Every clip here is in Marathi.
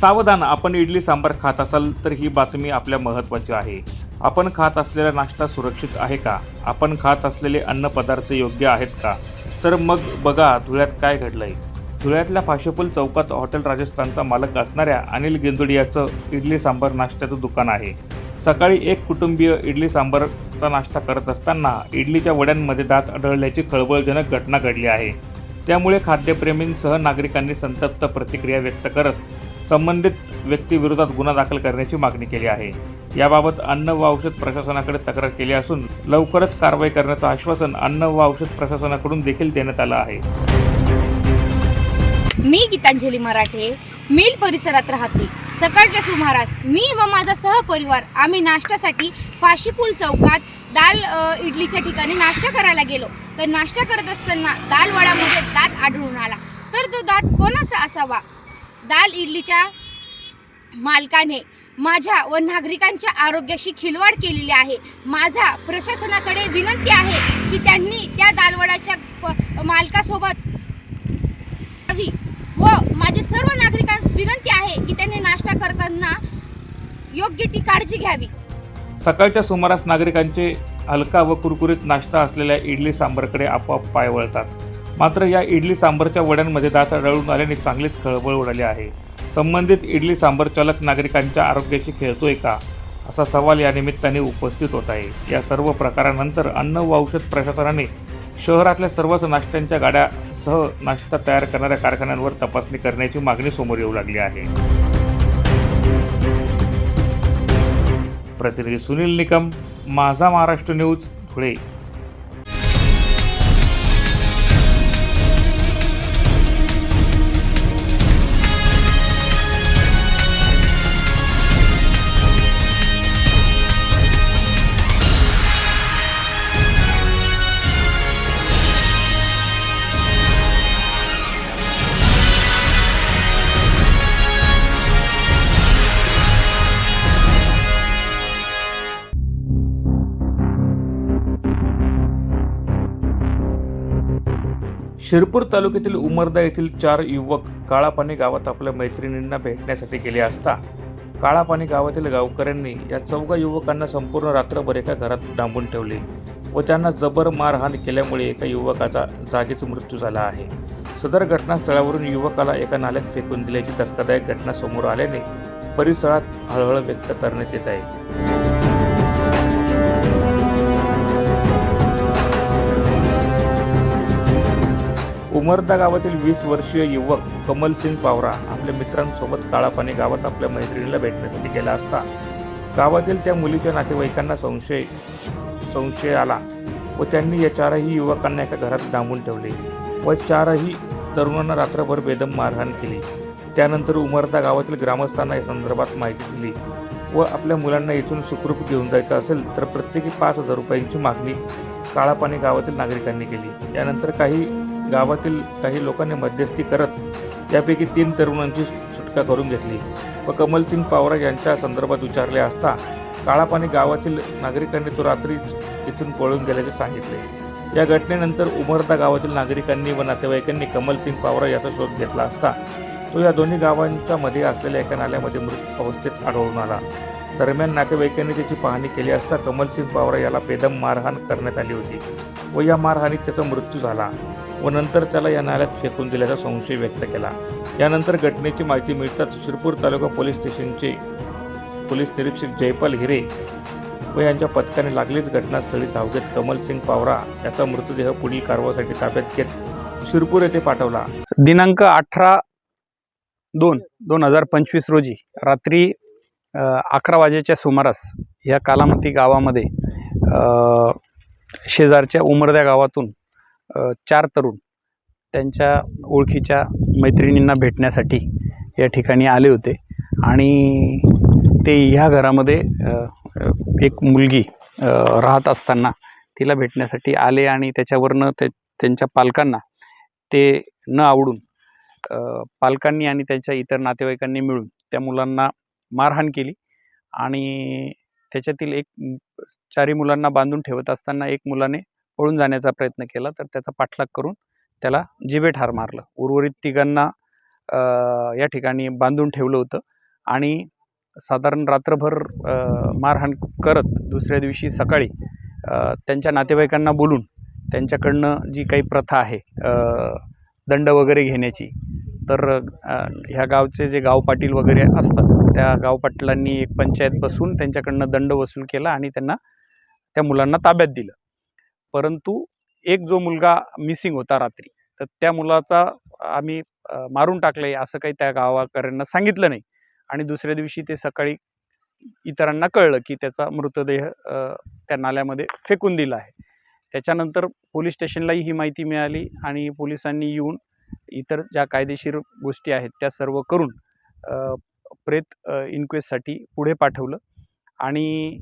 सावधान आपण इडली सांबार खात असाल तर ही बातमी आपल्या महत्त्वाची आहे. आपण खात असलेला नाश्ता सुरक्षित आहे का? आपण खात असलेले अन्नपदार्थ योग्य आहेत का? तर मग बघा धुळ्यात काय घडलंय. धुळ्यातल्या फाशेपूल चौकात हॉटेल राजस्थानचा मालक असणाऱ्या अनिल गेंदुडियाचं इडली सांबार नाश्त्याचं दुकान आहे. सकाळी एक कुटुंबीय इडली सांबारचा नाश्ता करत असताना इडलीच्या वड्यांमध्ये दात आढळल्याची खळबळजनक घटना घडली आहे. त्यामुळे खाद्यप्रेमींसह नागरिकांनी संतप्त प्रतिक्रिया व्यक्त करत संबंधित व्यक्तीविरोधात गुन्हा दाखल करण्याची मागणी केली आहे. याबाबत अन्न व औषध प्रशासनाकडे तक्रार केली असून लवकरच कारवाई करण्याचं आश्वासन अन्न व औषध प्रशासनाकडून देखील देण्यात आलं आहे. मी गीतांजली मराठे मिल परिसरात राहते. सकाळच्या सुमारास मी व माझा सहपरिवार आम्ही नाश्त्यासाठी फाशीपूल चौकात दाल इडलीच्या ठिकाणी नाश्ता करायला गेलो. तर नाश्ता करत असताना दाल वडामध्ये म्हणजे दात आढळून आला. तर तो दात कोणाचा असावा? दाल इडलीच्या मालकाने माझ्या व नागरिकांच्या आरोग्याशी खिलवाड केलेली आहे. माझा प्रशासनाकडे विनंती आहे की त्यांनी त्या दालवडाच्या मालकासोबत व माझे सर्व नागरिकांस विनंती आहे की त्यांनी नाश्ता करताना योग्य ती काळजी घ्यावी. सकाळच्या सुमारास नागरिकांचे हलका व कुरकुरीत नाश्ता असलेल्या इडली सांबारकडे आपोआप पाय वळतात. मात्र या इडली सांबारच्या वड्यांमध्ये दात आढळून आल्याने चांगलीच खळबळ उडाली आहे. संबंधित इडली सांबर चालक नागरिकांच्या आरोग्याशी खेळतोय का? असा सवाल या निमित्ताने उपस्थित होत आहे. या सर्व प्रकारानंतर अन्न व औषध प्रशासनाने शहरातल्या सर्वच नाश्त्यांच्या गाड्यासह नाश्ता तयार करणाऱ्या कारखान्यांवर तपासणी करण्याची मागणी समोर येऊ लागली आहे. प्रतिनिधी सुनील निकम माझा महाराष्ट्र न्यूज धुळे. शिरपूर तालुक्यातील उमरदा येथील चार युवक काळापाणी गावात आपल्या मैत्रिणींना भेटण्यासाठी गेले असता काळापाणी गावातील गावकऱ्यांनी या चौघा युवकांना संपूर्ण रात्रभर एका घरात डांबून ठेवले व त्यांना जबर मारहाण केल्यामुळे एका युवकाचा जागीच मृत्यू झाला आहे. सदर घटनास्थळावरून युवकाला एका नाल्यात फेकून दिल्याची धक्कादायक घटना समोर आल्याने परिसरात हळहळ व्यक्त करण्यात येत आहे. उमरदा गावातील वीस वर्षीय युवक कमलसिंग पावरा आपल्या मित्रांसोबत काळापाणी गावात आपल्या मैत्रिणीला भेटण्यासाठी गेला असता. गावातील त्या मुलीच्या नातेवाईकांना संशय संशय आला व त्यांनी या चारही युवकांना एका घरात डांबून ठेवले व चारही तरुणांना रात्रभर बेदम मारहाण केली. त्यानंतर उमरदा गावातील ग्रामस्थांना या संदर्भात माहिती दिली व आपल्या मुलांना इथून सुखरूप घेऊन जायचं असेल तर प्रत्येकी पाच हजार रुपयांची मागणी काळापाणी गावातील नागरिकांनी केली. यानंतर काही गावातील काही लोकांनी मध्यस्थी करत त्यापैकी तीन तरुणांची सुटका करून घेतली व कमलसिंग पावरा यांच्या संदर्भात विचारले असता काळापाने गावातील नागरिकांनी तो रात्रीच इथून पळून गेल्याचे सांगितले. या घटनेनंतर उमरदा गावातील नागरिकांनी व नातेवाईकांनी कमलसिंग पावरा याचा शोध घेतला असता तो या दोन्ही गावांच्या मध्ये असलेल्या एका नाल्यामध्ये मृत अवस्थेत आढळून आला. दरम्यान नातेवाईकांनी त्याची पाहणी केली असता कमलसिंग पावरा याला बेदम मारहाण करण्यात आली होती व या मारहाणीत त्याचा मृत्यू झाला व नंतर त्याला या नाल्यात फेकून दिल्याचा संशय व्यक्त केला. यानंतर घटनेची माहिती मिळताच शिरपूर तालुका पोलीस स्टेशनचे पोलीस निरीक्षक जयपाल हिरे व यांच्या पथकाने लागलीच घटनास्थळी धाव घेत कमलसिंग पावरा याचा मृतदेह पुढील कारवाईसाठी ताब्यात घेत शिरपूर येथे पाठवला. दिनांक अठरा दोन दोन हजार पंचवीस रोजी रात्री अकरा वाजेच्या सुमारास या कालामती गावामध्ये शेजारच्या उमरद्या गावातून चार तरुण त्यांच्या ओळखीच्या मैत्रिणींना भेटण्यासाठी या ठिकाणी आले होते. आणि ते ह्या घरामध्ये एक मुलगी राहत असताना तिला भेटण्यासाठी आले आणि त्याच्यावरनं ते त्यांच्या पालकांना ते न आवडून पालकांनी आणि त्यांच्या इतर नातेवाईकांनी मिळून त्या मुलांना मारहाण केली. आणि त्याच्यातील एक चारी चारही मुलांना बांधून ठेवत असताना एक मुलाने पळून जाण्याचा प्रयत्न केला तर त्याचा पाठलाग करून त्याला जिभे ठार मारलं. उर्वरित तिघांना या ठिकाणी बांधून ठेवलं होतं. आणि साधारण रात्रभर मारहाण करत दुसऱ्या दिवशी सकाळी त्यांच्या नातेवाईकांना बोलून त्यांच्याकडनं जी काही प्रथा आहे दंड वगैरे घेण्याची तर ह्या गावचे जे गाव पाटील वगैरे असतात त्या गाव पाटलांनी एक पंचायत बसून त्यांच्याकडनं दंड वसूल केला आणि त्यांना त्या मुलांना ताब्यात दिलं. परंतु एक जो मुलगा मिसिंग होता रात्री तर त्या मुलाचा आम्ही मारून टाकलं आहे असं काही त्या गावाकऱ्यांना सांगितलं नाही. आणि दुसऱ्या दिवशी ते सकाळी इतरांना कळलं की त्याचा मृतदेह त्या नाल्यामध्ये फेकून दिला आहे. त्याच्यानंतर पोलीस स्टेशनलाही ही माहिती मिळाली आणि पोलिसांनी येऊन इतर ज्या कायदेशीर गोष्टी आहेत त्या सर्व करून प्रेत इन्क्वेस्टसाठी पुढे पाठवलं. आणि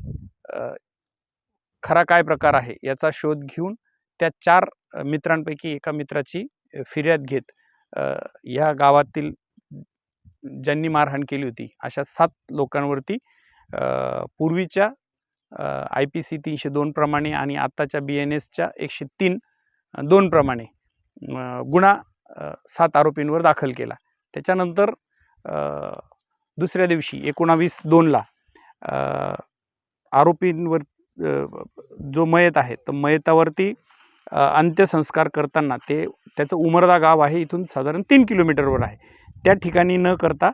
खरा काय प्रकार आहे याचा शोध घेऊन त्या चार मित्रांपैकी एका मित्राची फिर्याद घेत ह्या गावातील ज्यांनी मारहाण केली होती अशा सात लोकांवरती पूर्वीच्या आय पी सी तीनशे दोन प्रमाणे आणि आत्ताच्या बी एन एसच्या एकशे तीन दोन प्रमाणे गुन्हा सात आरोपींवर दाखल केला. त्याच्यानंतर दुसऱ्या दिवशी एकोणावीस दोनला आरोपींवर जो मयत आहे तर मयतावरती अंत्यसंस्कार करताना ते त्याचं उमरदा गाव आहे इथून साधारण तीन किलोमीटरवर आहे. त्या ठिकाणी न करता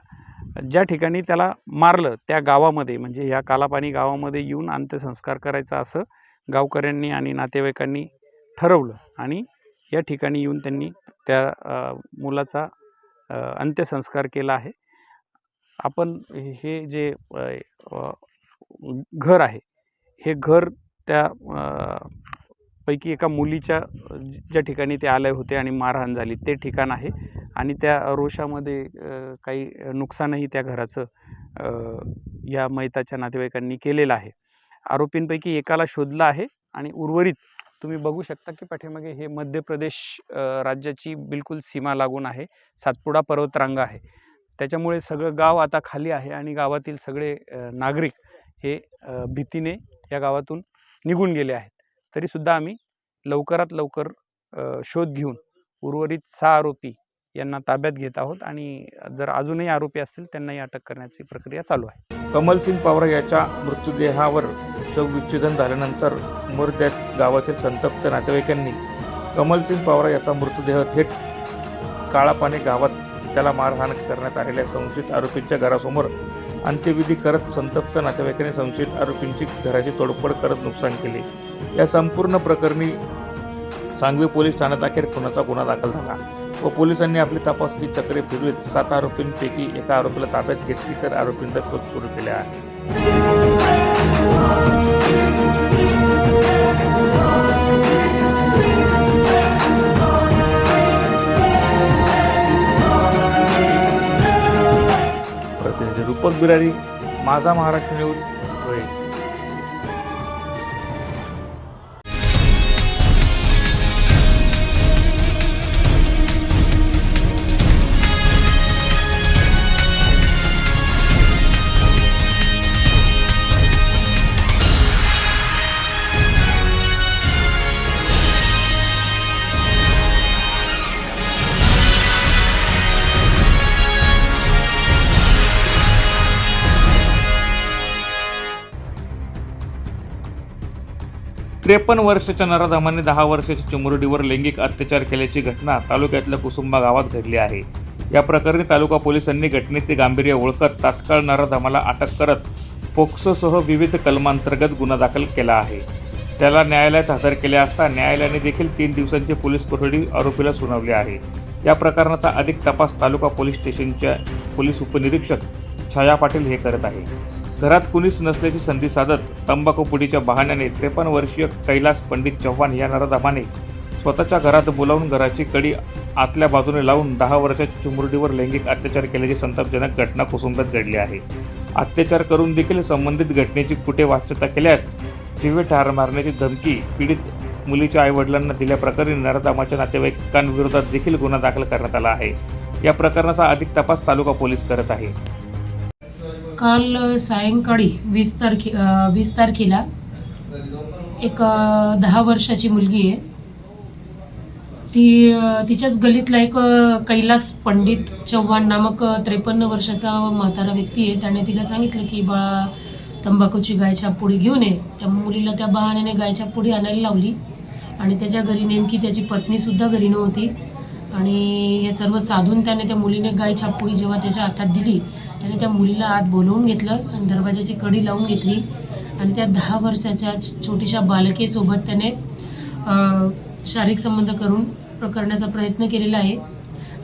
ज्या ठिकाणी त्याला मारलं त्या गावामध्ये म्हणजे या कालापाणी गावामध्ये येऊन अंत्यसंस्कार करायचा असं गावकऱ्यांनी आणि नातेवाईकांनी ठरवलं आणि या ठिकाणी येऊन त्यांनी त्या मुलाचा अंत्यसंस्कार केला आहे. आपण हे जे घर आहे हे घर त्या पैकी एका मुलीच्या ज्या ठिकाणी ते आले होते आणि मारहाण झाली ते ठिकाण आहे. आणि त्या रोषामध्ये काही नुकसानही त्या घराचं या मैताच्या नातेवाईकांनी केलेलं आहे. आरोपींपैकी एकाला शोधलं आहे आणि उर्वरित तुम्ही बघू शकता की पाठीमागे हे मध्य प्रदेश राज्याची बिलकुल सीमा लागून आहे. सातपुडा पर्वतरांगा आहे. त्याच्यामुळे सगळं गाव आता खाली आहे आणि गावातील सगळे नागरिक हे भीतीने या गावातून निघून गेले आहेत. तरीसुद्धा आम्ही लवकरात लवकर शोध घेऊन उर्वरित सहा आरोपी यांना ताब्यात घेत आहोत आणि जर अजूनही आरोपी असतील त्यांनाही अटक करण्याची प्रक्रिया चालू आहे. कमलसिंग पावरा याच्या मृतदेहावर शवविच्छेदन झाल्यानंतर मुरद्यात गावातील संतप्त नातेवाईकांनी कमलसिंग पावरा याचा मृतदेह थेट काळापाने गावात त्याला मारहाण करण्यात आलेल्या संशयित आरोपींच्या घरासमोर अंत्यविधी करत संतप्त नातेवाईकांनी संशयित आरोपींची घराची तोडफोड करत नुकसान केले. या संपूर्ण प्रकरणी सांगवी पोलीस ठाण्यात अखेर खुनाचा गुन्हा दाखल झाला. व पोलिसांनी आपली तपासणी चक्रे फिरवीत सात आरोपींपैकी एका आरोपीला ताब्यात घेतली तर आरोपींचा शोध सुरू केला आहे. प्रतिनिधी रूपक बिरारी माझा महाराष्ट्र न्यूज त्रेपन्न वर्षाच्या नराधामाने दहा वर्षाच्या चिमुरडीवर लैंगिक अत्याचार केल्याची घटना तालुक्यातल्या कुसुंबा गावात घडली आहे. या प्रकरणी तालुका पोलिसांनी घटनेचे गांभीर्य ओळखत तात्काळ नराधामाला अटक करत पोक्सोसह विविध कलमांतर्गत गुन्हा दाखल केला आहे. त्याला न्यायालयात हजर केले असता न्यायालयाने देखील तीन दिवसांची पोलीस कोठडी आरोपीला सुनावली आहे. या प्रकरणाचा अधिक तपास तालुका पोलीस स्टेशनच्या पोलीस उपनिरीक्षक छाया पाटील हे करत आहे घरात कुणीच नसल्याची संधी साधत तंबाखूपुडीच्या बहाण्याने त्रेपन्न वर्षीय कैलास पंडित चव्हाण या नराधामाने स्वतःच्या घरात बोलावून घराची कडी आतल्या बाजूने लावून दहा वर्षाच्या चिमुरडीवर लैंगिक अत्याचार केल्याची संतापजनक घटना कुसुंबात घडली आहे. अत्याचार करून देखील संबंधित घटनेची कुठे वाच्यता केल्यास जीवे ठार मारण्याची धमकी पीडित मुलीच्या आईवडिलांना दिल्याप्रकरणी नराधामाच्या नातेवाईकांविरोधात देखील गुन्हा दाखल करण्यात आला आहे. या प्रकरणाचा अधिक तपास तालुका पोलीस करत आहे. काल सायंकाळी वीस तारखे वीस तारखेला एक दहा वर्षाची मुलगी आहे. ती तिच्याच गलीतला एक कैलास पंडित चव्हाण नामक त्रेपन्न वर्षाचा म्हातारा व्यक्ती आहे. त्याने तिला सांगितलं की बाळा तंबाखूची गायच्या पुडी घेऊन ये. त्या मुलीला त्या बहाण्याने गायच्या पुडी आणायला लावली आणि त्याच्या घरी नेमकी त्याची पत्नीसुद्धा घरी नव्हती. आणि हे सर्व साधून त्याने त्या मुलीने गाय छापुळी जेव्हा त्याच्या हातात दिली त्याने त्या मुलीला आत बोलवून घेतलं आणि दरवाजाची कडी लावून घेतली. आणि त्या दहा वर्षाच्या छोटीशा बालकेसोबत त्याने शारीरिक संबंध करून करण्याचा प्रयत्न केलेला आहे.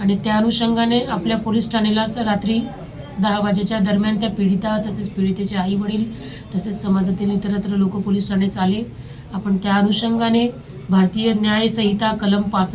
आणि त्या अनुषंगाने आपल्या पोलीस ठाण्याला रात्री दहा वाजेच्या दरम्यान त्या पीडिता तसेच पीडितेचे आई वडील तसेच समाजातील इतरत्र लोक पोलीस ठाण्यास आले. आपण त्या अनुषंगाने भारतीय न्यायसंहिता कलम पास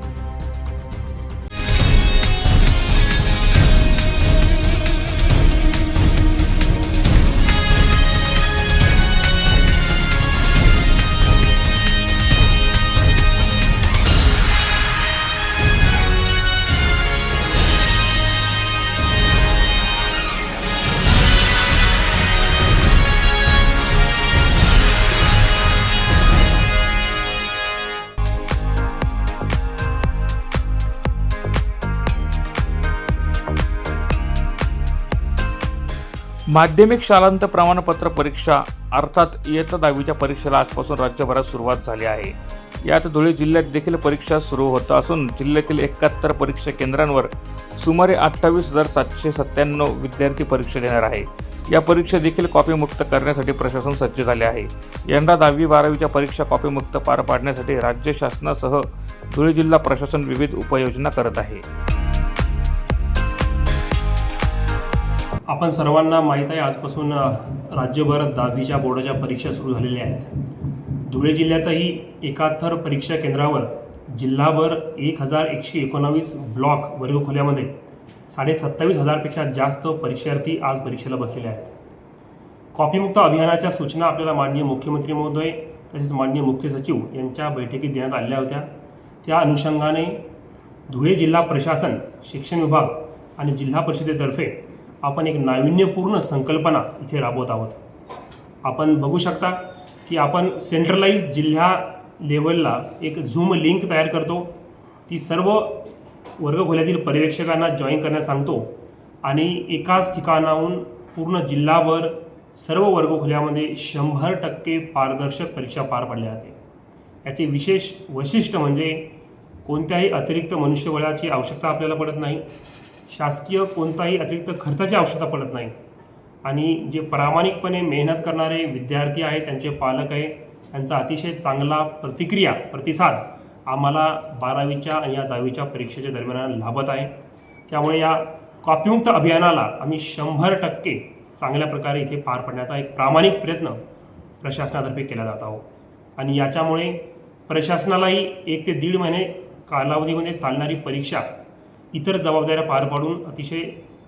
माध्यमिक शालांत प्रमाणपत्र परीक्षा अर्थात इयत्ता दहावीच्या परीक्षेला आजपासून राज्यभरात सुरुवात झाली आहे. यात धुळे जिल्ह्यात देखील परीक्षा सुरू होत असून जिल्ह्यातील एकाहत्तर परीक्षा केंद्रांवर सुमारे अठ्ठावीस हजार सातशे सत्त्याण्णव विद्यार्थी परीक्षा देणार आहे. या परीक्षा देखील कॉपीमुक्त करण्यासाठी प्रशासन सज्ज झाले आहे. यंदा दहावी बारावीच्या परीक्षा कॉपीमुक्त पार पाडण्यासाठी राज्य शासनासह धुळे जिल्हा प्रशासन विविध उपाययोजना करत आहे. आपण सर्वांना माहीत आहे आजपासून राज्यभर दहावीच्या बोर्डाच्या परीक्षा सुरू झालेल्या आहेत. धुळे जिल्ह्यातही एकाहत्तर परीक्षा केंद्रावर जिल्हाभर एक हजार एकशे एकोणावीस ब्लॉक वर्गखोल्यामध्ये साडे सत्तावीस हजारपेक्षा जास्त परीक्षार्थी आज परीक्षेला बसलेले आहेत. कॉपीमुक्त अभियानाच्या सूचना आपल्याला माननीय मुख्यमंत्री महोदय तसेच माननीय मुख्य सचिव यांच्या बैठकीत देण्यात आलेल्या होत्या. त्या अनुषंगाने धुळे जिल्हा प्रशासन शिक्षण विभाग आणि जिल्हा परिषदेतर्फे आपण एक नाविन्यपूर्ण संकल्पना इथे राबवत आहोत. आपण बघू शकता की आपण सेंट्रलाइज जिल्हा लेवलला एक झूम लिंक तयार करतो. ती सर्व वर्गखोल्यातील पर्यवेक्षकांना जॉईन करण्यास सांगतो आणि एकाच ठिकाणाहून पूर्ण जिल्हाभर सर्व वर्गखोल्यामध्ये शंभर टक्के पारदर्शक परीक्षा पार पडल्या जाते. याचे विशेष वैशिष्ट्य म्हणजे कोणत्याही अतिरिक्त मनुष्यबळाची आवश्यकता आपल्याला पडत नाही. शासकीय कोणताही अतिरिक्त खर्चाची आवश्यकता पडत नाही. आणि जे प्रामाणिकपणे मेहनत करणारे विद्यार्थी आहेत त्यांचे पालक आहे त्यांचा अतिशय चांगला प्रतिक्रिया प्रतिसाद आम्हाला बारावीच्या आणि या दहावीच्या परीक्षेच्या दरम्यान लाभत आहे. त्यामुळे या कॉपीमुक्त अभियानाला आम्ही शंभर टक्के चांगल्या प्रकारे इथे पार पाडण्याचा एक प्रामाणिक प्रयत्न प्रशासनातर्फे केला जात आहो आणि याच्यामुळे प्रशासनालाही एक ते दीड महिने कालावधीमध्ये चालणारी परीक्षा इतर जबाबदाऱ्या पार पाडून अतिशय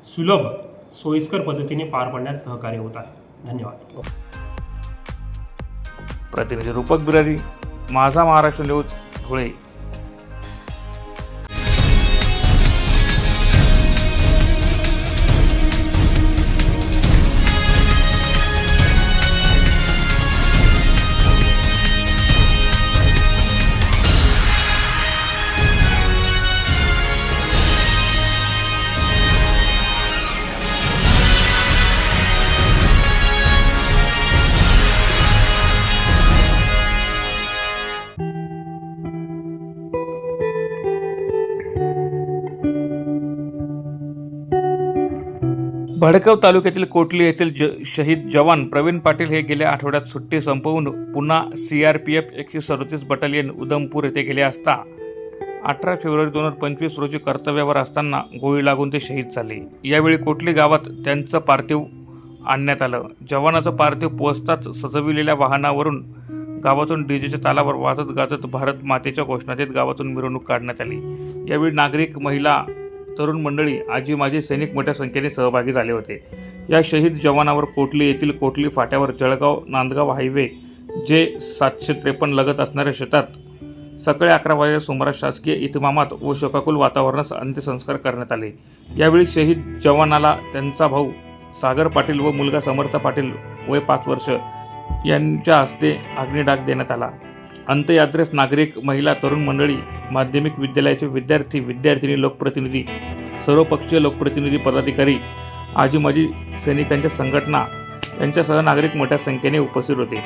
सुलभ सोयीस्कर पद्धतीने पार पाडण्यास सहकार्य होत आहे. धन्यवाद. प्रतिनिधी रूपक बिरारी माझा महाराष्ट्र न्यूज धुळे. भडगाव तालुक्यातील कोटली येथील ज शहीद जवान प्रवीण पाटील हे गेल्या आठवड्यात सुट्टी संपवून पुन्हा सी आर पी एफ एकशे सदोतीस बटालियन उधमपूर येथे गेले असता अठरा फेब्रुवारी दोन हजार पंचवीस रोजी कर्तव्यावर असताना गोळी लागून ते शहीद झाले. यावेळी कोटली गावात त्यांचं पार्थिव आणण्यात आलं. जवानाचं पार्थिव पोहोचताच सजविलेल्या वाहनावरून गावातून डीजेच्या तालावर वाजत गाजत भारत मातेच्या घोषणा देत गावातून मिरवणूक काढण्यात आली. यावेळी नागरिक महिला तरुण मंडळी आजी माजी सैनिक मोठ्या संख्येने सहभागी झाले होते. या शहीद जवानावर कोटली येथील कोटली फाट्यावर जळगाव नांदगाव हायवे जे सातशे त्रेपन्न लगत असणाऱ्या शेतात सकाळी अकरा वाजेच्या सुमारास शासकीय इतमामात व शोकाकुल वातावरणात अंत्यसंस्कार करण्यात आले. यावेळी शहीद जवानाला त्यांचा भाऊ सागर पाटील व मुलगा समर्थ पाटील वय पाच वर्ष यांच्या हस्ते अग्निडाग देण्यात आला. अंत्ययात्रेस नागरिक महिला तरुण मंडळी माध्यमिक विद्यालयाचे विद्यार्थी विद्यार्थिनी लोकप्रतिनिधी सर्वपक्षीय लोकप्रतिनिधी पदाधिकारी आजी माजी सैनिकांच्या संघटना यांच्यासह नागरिक मोठ्या संख्येने उपस्थित होते.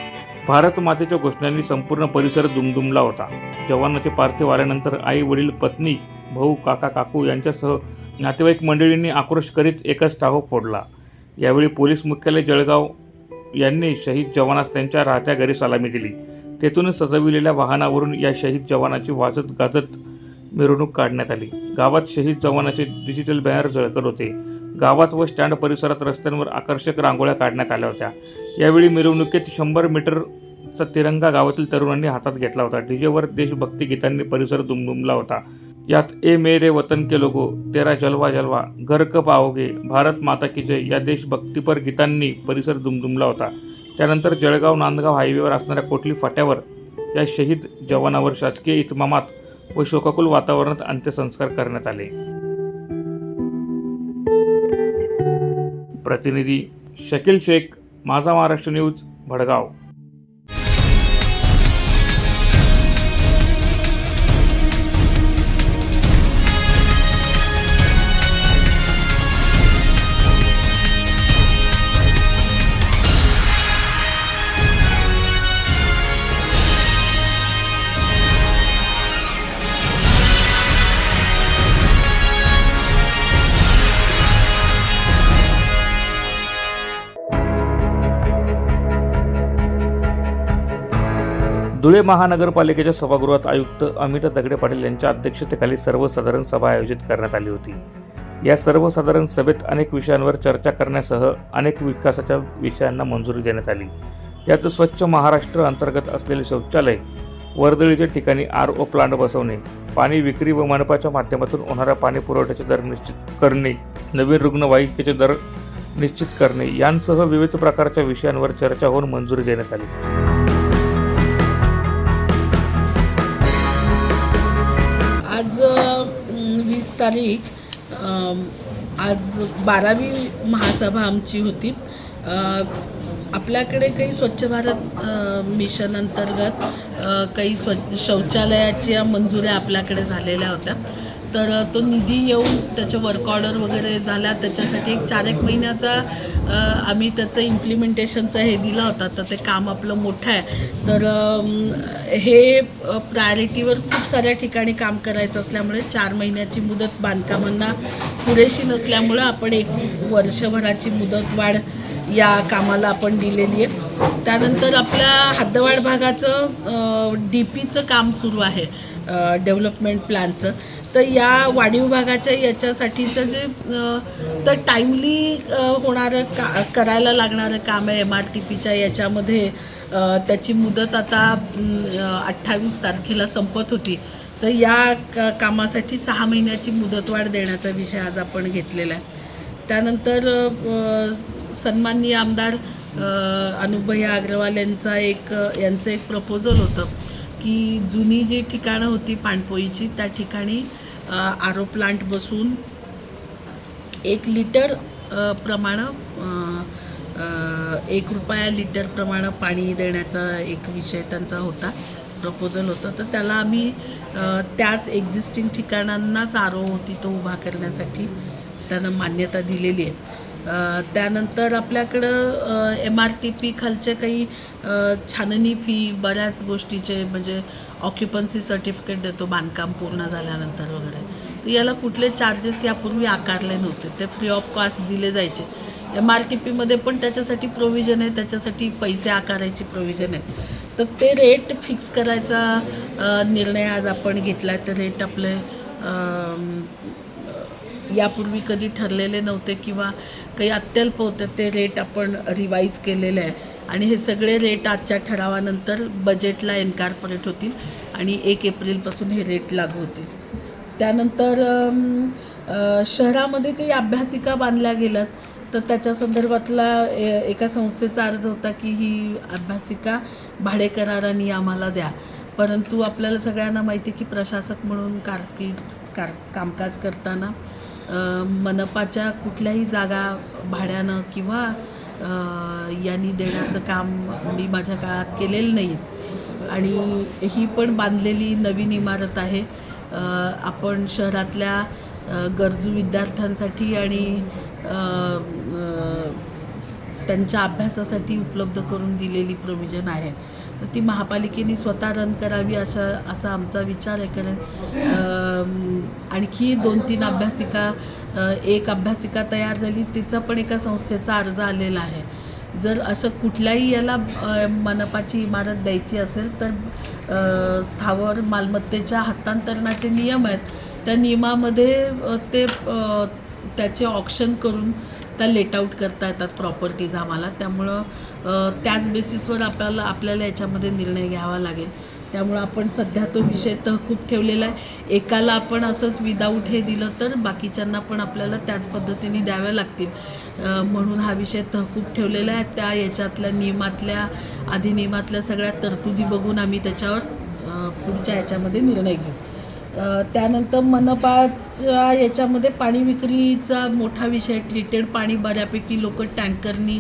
भारत मातेच्या घोषणांनी संपूर्ण परिसर दुमदुमला होता. जवानाचे पार्थिव आल्यानंतर आई वडील पत्नी भाऊ काका काकू यांच्यासह नातेवाईक मंडळींनी आक्रोश करीत एकच टाहो फोडला. यावेळी पोलीस मुख्यालय जळगाव यांनी शहीद जवानास त्यांच्या राहत्या घरी सलामी दिली. तेथूनच सजविलेल्या वाहनावरून या शहीद जवानाची वाजत गाजत मिरवणूक काढण्यात आली. गावात शहीद जवानाचे डिजिटल बॅनर झळकत होते. गावात व स्टँड परिसरात रस्त्यांवर आकर्षक रांगोळ्या काढण्यात आल्या होत्या. यावेळी मिरवणुकीत शंभर मीटरचा तिरंगा गावातील तरुणांनी हातात घेतला होता. डीजेवर देशभक्ती गीतांनी परिसर दुमदुमला होता. यात ए मेरे वतन के लोगो तेरा जलवा जलवा घर क पाओगे भारत माता की जय या देशभक्तीपर गीतांनी परिसर दुमदुमला होता. त्यानंतर जळगाव नांदगाव हायवेवर असणाऱ्या कोटली फाट्यावर या शहीद जवानावर शासकीय इतमामात व शोकाकुल वातावरणात अंत्यसंस्कार करण्यात आले. प्रतिनिधी शकील शेख माझा महाराष्ट्र न्यूज भडगाव. धुळे महानगरपालिकेच्या सभागृहात आयुक्त अमित दगडे पाटील यांच्या अध्यक्षतेखाली सर्वसाधारण सभा आयोजित करण्यात आली होती. या सर्वसाधारण सभेत अनेक विषयांवर चर्चा करण्यासह अनेक विकासाच्या विषयांना मंजुरी देण्यात आली. यात स्वच्छ महाराष्ट्र अंतर्गत असलेले शौचालय वर्दळीच्या ठिकाणी आर ओ प्लांट बसवणे पाणी विक्री व मनपाच्या माध्यमातून होणाऱ्या पाणी पुरवठ्याचे दर निश्चित करणे नवीन रुग्णवाहिकेचे दर निश्चित करणे यांसह विविध प्रकारच्या विषयांवर चर्चा होऊन मंजुरी देण्यात आली. तारीख आज बारावी महासभा आमची होती. आपल्याकडे काही स्वच्छ भारत मिशन अंतर्गत काही स्व शौचालयाच्या मंजुऱ्या आपल्याकडे झालेल्या होत्या. तर तो निधी येऊन त्याचे वर्क ऑर्डर वगैरे झाला त्याच्यासाठी एक चार एक महिन्याचा आम्ही त्याचं इम्प्लिमेंटेशनचं हे दिलं होता. तर ते काम आपलं मोठं आहे. तर हे प्रायोरिटीवर खूप साऱ्या ठिकाणी काम करायचं असल्यामुळे चार महिन्याची मुदत बांधकामांना पुरेशी नसल्यामुळं आपण एक वर्षभराची मुदतवाढ या कामाला आपण दिलेली आहे. त्यानंतर आपल्या हद्दवाड भागाचं डी पीचं काम सुरू आहे डेव्हलपमेंट प्लॅनचं तर या वाढीव भागाच्या याच्यासाठीचं जे तर टाईमली होणारं का करायला लागणारं काम आहे एम आर टी पीच्या याच्यामध्ये. त्याची मुदत आता अठ्ठावीस तारखेला संपत होती. तर या कामासाठी सहा महिन्याची मुदतवाढ देण्याचा विषय आज आपण घेतलेला आहे. त्यानंतर सन्माननीय आमदार अनुभया अग्रवाल यांचा एक यांचं एक प्रपोजल होतं की जुनी जी ठिकाणं होती पाणपोईची त्या ठिकाणी आरो प्लांट बसून एक लिटर प्रमाणं एक रुपया लिटर प्रमाणं पाणी देण्याचा एक विषय त्यांचा होता प्रपोजल होतं. तर त्याला आम्ही त्याच एक्झिस्टिंग ठिकाणांनाच आरो होती तो उभा करण्यासाठी त्यांना मान्यता दिलेली आहे. त्यानंतर आपल्याकडं एम आर टी पी खालचे काही छाननी फी बऱ्याच गोष्टीचे म्हणजे ऑक्युपन्सी सर्टिफिकेट देतो बांधकाम पूर्ण झाल्यानंतर वगैरे. तर याला कुठले चार्जेस यापूर्वी आकारले नव्हते. ते फ्री ऑफ कॉस्ट दिले जायचे. एम आर टी पीमध्ये पण त्याच्यासाठी प्रोव्हिजन आहे त्याच्यासाठी पैसे आकारायची प्रोव्हिजन आहे. तर ते रेट फिक्स करायचा निर्णय आज आपण घेतला आहे तर रेट आपले यापूर्वी कधी ठरलेले नव्हते किंवा काही अत्यल्प होते ते रेट आपण रिवाईज केलेले आहे. आणि हे सगळे रेट आजच्या ठरावानंतर बजेटला एन्कॉर्पोरेट होतील आणि एक एप्रिलपासून हे रेट लागू होतील. त्यानंतर शहरामध्ये काही अभ्यासिका बांधल्या गेल्यात तर त्याच्या संदर्भातला ए- एका संस्थेचा अर्ज होता की ही अभ्यासिका भाडेकरारांनी आम्हाला द्या. परंतु आपल्याला सगळ्यांना माहिती आहे की प्रशासक म्हणून कारकीर्द कार कामकाज करताना मनपाच्या कुठल्याही जागा भाड्यानं किंवा यांनी देण्याचं काम मी माझ्या काळात केलेलं नाही. आणि ही पण बांधलेली नवीन इमारत आहे. आपण शहरातल्या गरजू विद्यार्थ्यांसाठी आणि त्यांच्या अभ्यासासाठी उपलब्ध करून दिलेली प्रोव्हिजन आहे. तर ती महापालिकेने स्वतः रन करावी असा असा आमचा विचार आहे. कारण आणखी दोन तीन अभ्यासिका एक अभ्यासिका तयार झाली. तिचा पण एका संस्थेचा अर्ज आलेला आहे. जर असं कुठल्याही याला मनपाची इमारत द्यायची असेल तर स्थावर मालमत्तेच्या हस्तांतरणाचे नियम आहेत. त्या नियमामध्ये ते त्याचे ऑप्शन करून त्या लेट आऊट करता येतात प्रॉपर्टीज आम्हाला. त्यामुळं त्याच बेसिसवर आपल्याला आपल्याला याच्यामध्ये निर्णय घ्यावा लागेल. त्यामुळं आपण सध्या तो विषय तहकूब ठेवलेला आहे. एकाला आपण असंच विदाऊट हे दिलं तर बाकीच्यांना पण आपल्याला त्याच पद्धतीने द्याव्या लागतील. म्हणून हा विषय तहकूब ठेवलेला आहे. त्या याच्यातल्या नियमातल्या अधिनियमातल्या सगळ्या तरतुदी बघून आम्ही त्याच्यावर पुढच्या याच्यामध्ये निर्णय घेऊ. त्यानंतर मनपाच्या याच्यामध्ये पाणी विक्रीचा मोठा विषय ट्रीटेड पाणी बऱ्यापैकी लोक टँकरनी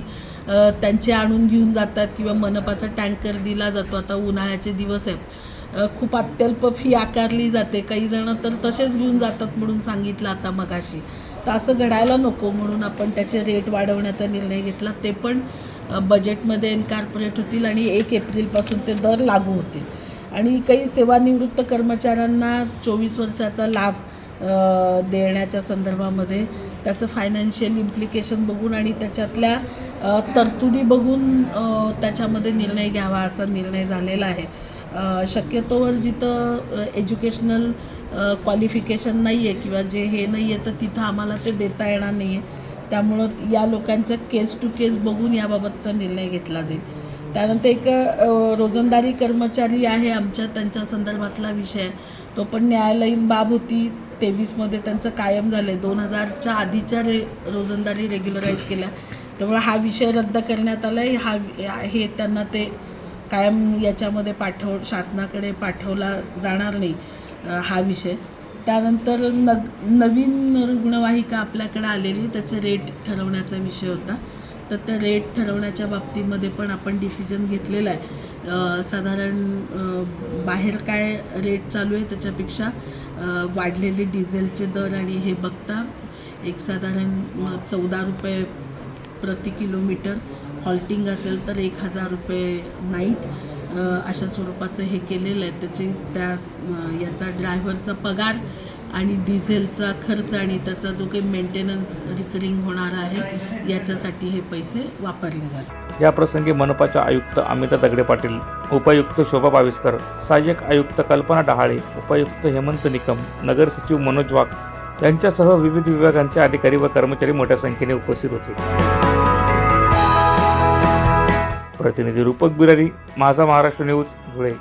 त्यांचे आणून घेऊन जातात किंवा मनपाचा टँकर दिला जातो. आता उन्हाळ्याचे दिवस आहेत. खूप अत्यल्प फी आकारली जाते. काही जण तर तसेच घेऊन जातात म्हणून सांगितलं आता मगाशी. तर असं घडायला नको म्हणून आपण त्याचे रेट वाढवण्याचा निर्णय घेतला. ते पण बजेटमध्ये इन्कॉर्पोरेट होतील आणि एक एप्रिलपासून ते दर लागू होतील. आणि काही सेवानिवृत्त कर्मचाऱ्यांना चोवीस वर्षाचा लाभ देण्याच्या संदर्भामध्ये त्याचं फायनान्शियल इम्प्लिकेशन बघून आणि त्याच्यातल्या तरतुदी बघून त्याच्यामध्ये निर्णय घ्यावा असा निर्णय झालेला आहे. शक्यतोवर जिथं एज्युकेशनल क्वालिफिकेशन नाही आहे किंवा जे हे नाही आहे तर तिथं आम्हाला ते देता येणार नाही आहे त्यामुळं या लोकांचं केस टू केस बघून याबाबतचा निर्णय घेतला जाईल. त्यानंतर एक रोजंदारी कर्मचारी आहे आमच्या त्यांच्या संदर्भातला विषय. तो पण न्यायालयीन बाब होती. तेवीसमध्ये त्यांचं कायम झालं आहे दोन हजारच्या आधीच्या रे रोजंदारी रेग्युलराईज केल्या. त्यामुळे हा विषय रद्द करण्यात आला आहे हा हे त्यांना ते कायम याच्यामध्ये पाठव शासनाकडे पाठवला जाणार नाही हा विषय. त्यानंतर नग नवीन रुग्णवाहिका आपल्याकडे आलेली. त्याचे रेट ठरवण्याचा विषय होता. तर त्या रेट ठरवण्याच्या बाबतीमध्ये पण आपण डिसिजन घेतलेला आहे. साधारण बाहेर काय रेट चालू आहे त्याच्यापेक्षा वाढलेले डिझेलचे दर आणि हे बघता एक साधारण चौदा रुपये प्रति किलोमीटर हॉल्टिंग असेल तर एक हजार रुपये नाईट अशा स्वरूपाचं हे केलेलं आहे. त्याचे त्या याचा ड्रायव्हरचा पगार आणि डिझेलचा खर्च आणि त्याचा जो काही मेंटेनन्स रिकरिंग होणार आहे याच्यासाठी हे पैसे वापरले जातात. या प्रसंगी मनपाच्या आयुक्त अमिता दगडे पाटील उपायुक्त शोभा बाविस्कर सहाय्यक आयुक्त कल्पना डहाळे उपायुक्त हेमंत निकम नगर सचिव मनोज वाघ यांच्यासह विविध विभागांचे अधिकारी व कर्मचारी मोठ्या संख्येने उपस्थित होते. प्रतिनिधी रूपक बिरारी माझा महाराष्ट्र न्यूज धुळे.